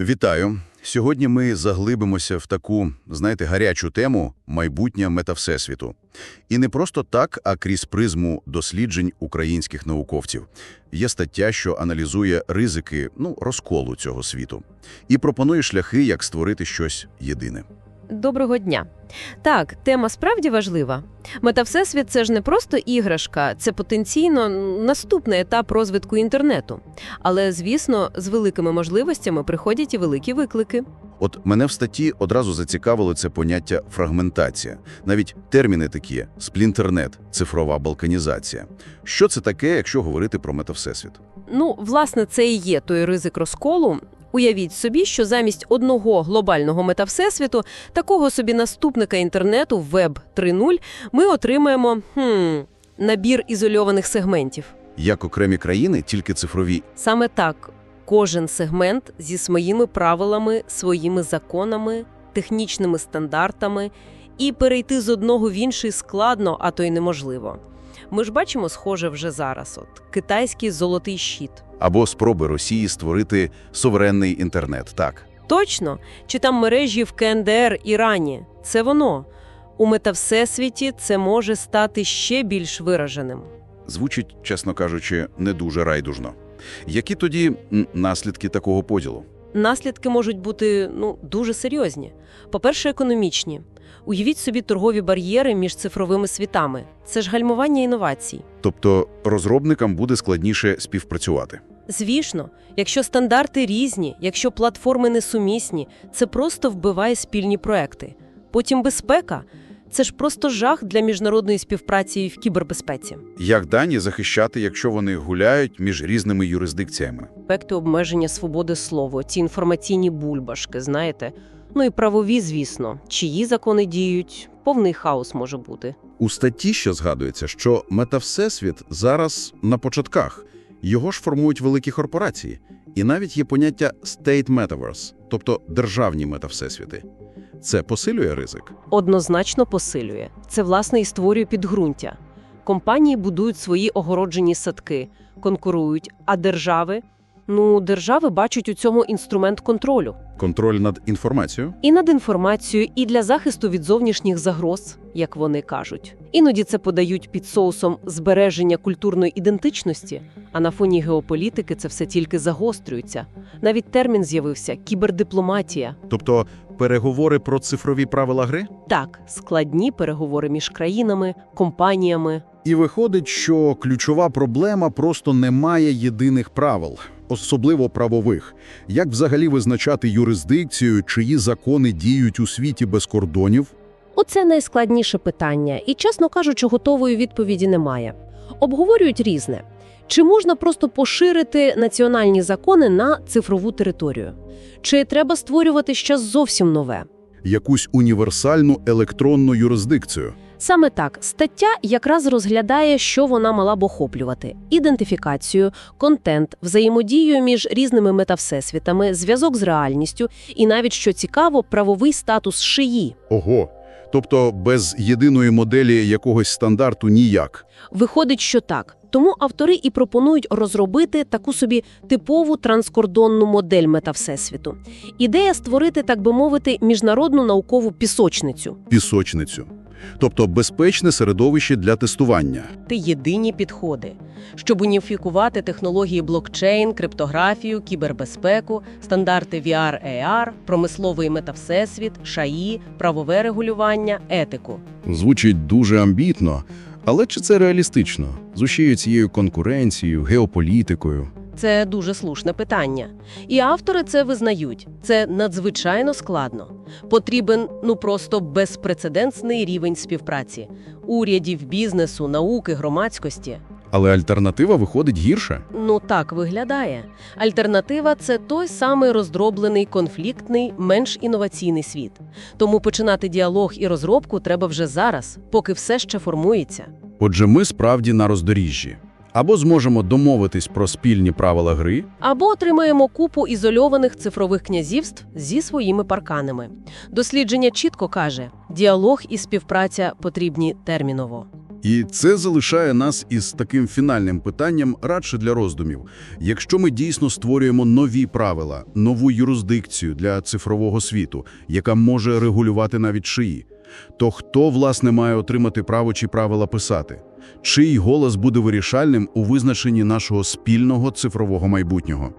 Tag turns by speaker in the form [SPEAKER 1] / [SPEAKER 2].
[SPEAKER 1] Вітаю! Сьогодні ми заглибимося в таку, знаєте, гарячу тему майбутнє метавсесвіту. І не просто так, а крізь призму досліджень українських науковців. Є стаття, що аналізує ризики ну, розколу цього світу і пропонує шляхи, як створити щось єдине.
[SPEAKER 2] Доброго дня. Так, тема справді важлива. Метавсесвіт – це ж не просто іграшка, це потенційно наступний етап розвитку інтернету. Але, звісно, з великими можливостями приходять і великі виклики.
[SPEAKER 1] От мене в статті одразу зацікавило це поняття фрагментація. Навіть терміни такі – сплінтернет, цифрова балканізація. Що це таке, якщо говорити про метавсесвіт?
[SPEAKER 2] Ну, власне, це і є той ризик розколу. Уявіть собі, що замість одного глобального метавсесвіту, такого собі наступника інтернету, Веб 3.0, ми отримаємо хм, набір ізольованих сегментів.
[SPEAKER 1] Як окремі країни, тільки цифрові.
[SPEAKER 2] Саме так, кожен сегмент зі своїми правилами, своїми законами, технічними стандартами, і перейти з одного в інший складно, а то й неможливо. Ми ж бачимо схоже вже зараз. От китайський золотий щит.
[SPEAKER 1] Або спроби Росії створити суверенний інтернет, так.
[SPEAKER 2] Точно, чи там мережі в КНДР Ірані. Це воно. У метавсесвіті це може стати ще більш вираженим.
[SPEAKER 1] Звучить, чесно кажучи, не дуже райдужно. Які тоді наслідки такого поділу?
[SPEAKER 2] Наслідки можуть бути ну дуже серйозні. По-перше, економічні. Уявіть собі торгові бар'єри між цифровими світами. Це ж гальмування інновацій.
[SPEAKER 1] Тобто розробникам буде складніше співпрацювати.
[SPEAKER 2] Звісно, якщо стандарти різні, якщо платформи несумісні, це просто вбиває спільні проекти. Потім безпека це ж просто жах для міжнародної співпраці в кібербезпеці.
[SPEAKER 1] Як дані захищати, якщо вони гуляють між різними юрисдикціями?
[SPEAKER 2] Аспекти обмеження свободи слова, ці інформаційні бульбашки, знаєте. Ну і правові, звісно, чиї закони діють, повний хаос може бути.
[SPEAKER 3] У статті ще згадується, що метавсесвіт зараз на початках. Його ж формують великі корпорації. І навіть є поняття «state metaverse», тобто державні метавсесвіти. Це посилює ризик?
[SPEAKER 2] Однозначно посилює. Це, власне, і створює підґрунтя. Компанії будують свої огороджені садки, конкурують, а держави? Ну, держави бачать у цьому інструмент контролю.
[SPEAKER 3] Контроль над інформацією?
[SPEAKER 2] І над інформацією, і для захисту від зовнішніх загроз, як вони кажуть. Іноді це подають під соусом збереження культурної ідентичності, а на фоні геополітики це все тільки загострюється. Навіть термін з'явився кібердипломатія.
[SPEAKER 3] Тобто переговори про цифрові правила гри?
[SPEAKER 2] Так, складні переговори між країнами, компаніями.
[SPEAKER 3] І виходить, що ключова проблема просто немає єдиних правил, особливо правових. Як взагалі визначати юрисдикцію, чиї закони діють у світі без кордонів?
[SPEAKER 2] Оце найскладніше питання, і, чесно кажучи, готової відповіді немає. Обговорюють різне. Чи можна просто поширити національні закони на цифрову територію? Чи треба створювати щось зовсім нове?
[SPEAKER 3] Якусь універсальну електронну юрисдикцію?
[SPEAKER 2] Саме так, стаття якраз розглядає, що вона мала б охоплювати: ідентифікацію, контент, взаємодію між різними метавсесвітами, зв'язок з реальністю і навіть, що цікаво, правовий статус шиї.
[SPEAKER 3] Ого! Тобто без єдиної моделі якогось стандарту ніяк.
[SPEAKER 2] Виходить, що так. Тому автори і пропонують розробити таку собі типову транскордонну модель метавсесвіту. Ідея створити, так би мовити, міжнародну наукову пісочницю.
[SPEAKER 3] Пісочницю. Тобто безпечне середовище для тестування.
[SPEAKER 2] Ти єдині підходи, щоб уніфікувати технології блокчейн, криптографію, кібербезпеку, стандарти VR, AR, промисловий метавсесвіт, ШАІ, правове регулювання, етику.
[SPEAKER 3] Звучить дуже амбітно, але чи це реалістично? З усією цією конкуренцією, геополітикою.
[SPEAKER 2] Це дуже слушне питання. І автори це визнають. Це надзвичайно складно. Потрібен ну просто безпрецедентний рівень співпраці урядів, бізнесу, науки, громадськості.
[SPEAKER 3] Але альтернатива виходить гірше.
[SPEAKER 2] Ну так виглядає. Альтернатива це той самий роздроблений, конфліктний, менш інноваційний світ. Тому починати діалог і розробку треба вже зараз, поки все ще формується.
[SPEAKER 3] Отже, ми справді на роздоріжжі. Або зможемо домовитись про спільні правила гри,
[SPEAKER 2] Або отримаємо купу ізольованих цифрових князівств зі своїми парканами. Дослідження чітко каже, діалог і співпраця потрібні терміново.
[SPEAKER 1] І це залишає нас із таким фінальним питанням радше для роздумів. Якщо ми дійсно створюємо нові правила, нову юрисдикцію для цифрового світу, яка може регулювати навіть шиї, то хто, власне, має отримати право чи правила писати? Чий голос буде вирішальним у визначенні нашого спільного цифрового майбутнього?